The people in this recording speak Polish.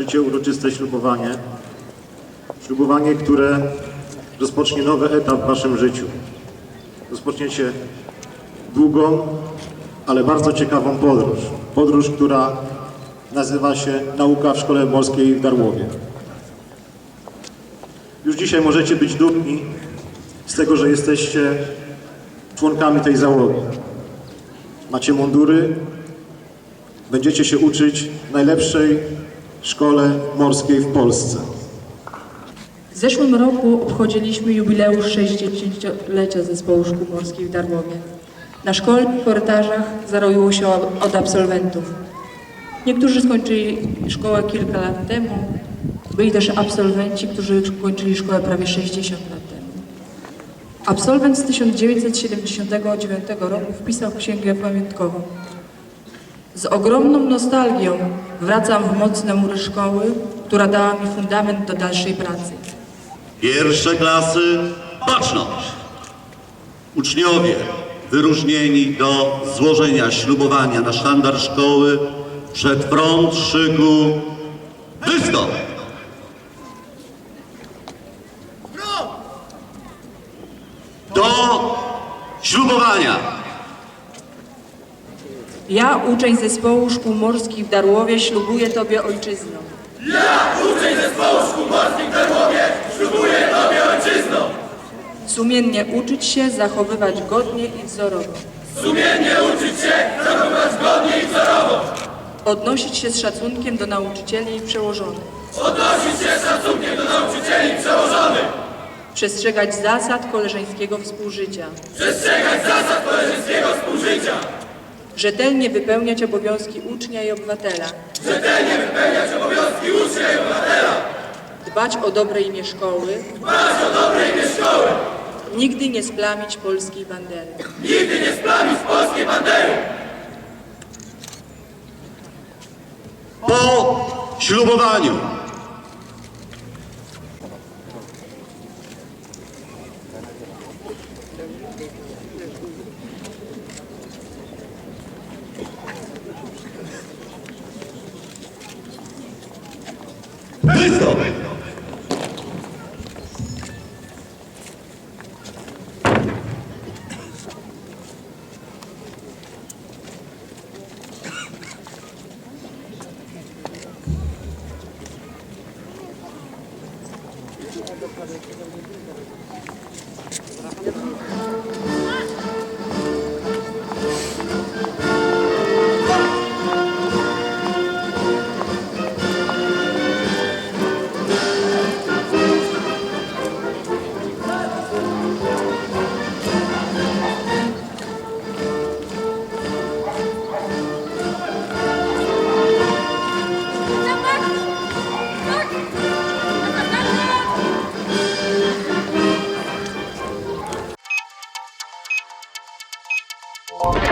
Życie uroczyste ślubowanie. Ślubowanie, które rozpocznie nowy etap w waszym życiu. Rozpoczniecie długą, ale bardzo ciekawą podróż. Podróż, która nazywa się Nauka w Szkole Morskiej w Darłowie. Już dzisiaj możecie być dumni z tego, że jesteście członkami tej załogi. Macie mundury, będziecie się uczyć w najlepszej szkole morskiej w Polsce. W zeszłym roku obchodziliśmy jubileusz 60-lecia Zespołu Szkół Morskich w Darłowie. Na szkolnych korytarzach zaroiło się od absolwentów. Niektórzy skończyli szkołę kilka lat temu. Byli też absolwenci, którzy kończyli szkołę prawie 60 lat temu. Absolwent z 1979 roku wpisał księgę pamiątkową. Z ogromną nostalgią wracam w mocne mury szkoły, która dała mi fundament do dalszej pracy. Pierwsze klasy, baczność! Uczniowie wyróżnieni do złożenia ślubowania na sztandar szkoły przed front szyku wystąp! Do ślubowania! Ja, uczeń zespołu szkół morskich w Darłowie, ślubuję Tobie ojczyzną. Ja, uczeń zespołu szkół morskich w Darłowie, ślubuję Tobie ojczyzną. Sumiennie uczyć się, zachowywać godnie i wzorowo. Sumiennie uczyć się, zachowywać godnie i wzorowo. Odnosić się z szacunkiem do nauczycieli i przełożonych. Odnosić się z szacunkiem do nauczycieli i przełożonych. Przestrzegać zasad koleżeńskiego współżycia. Rzetelnie wypełniać obowiązki ucznia i obywatela. Rzetelnie wypełniać obowiązki ucznia i obywatela. Dbać o dobre imię szkoły. Dbać o dobre imię szkoły. Nigdy nie splamić polskiej bandery. Nigdy nie splamić polskiej bandery! Po ślubowaniu Wystąp! Thank.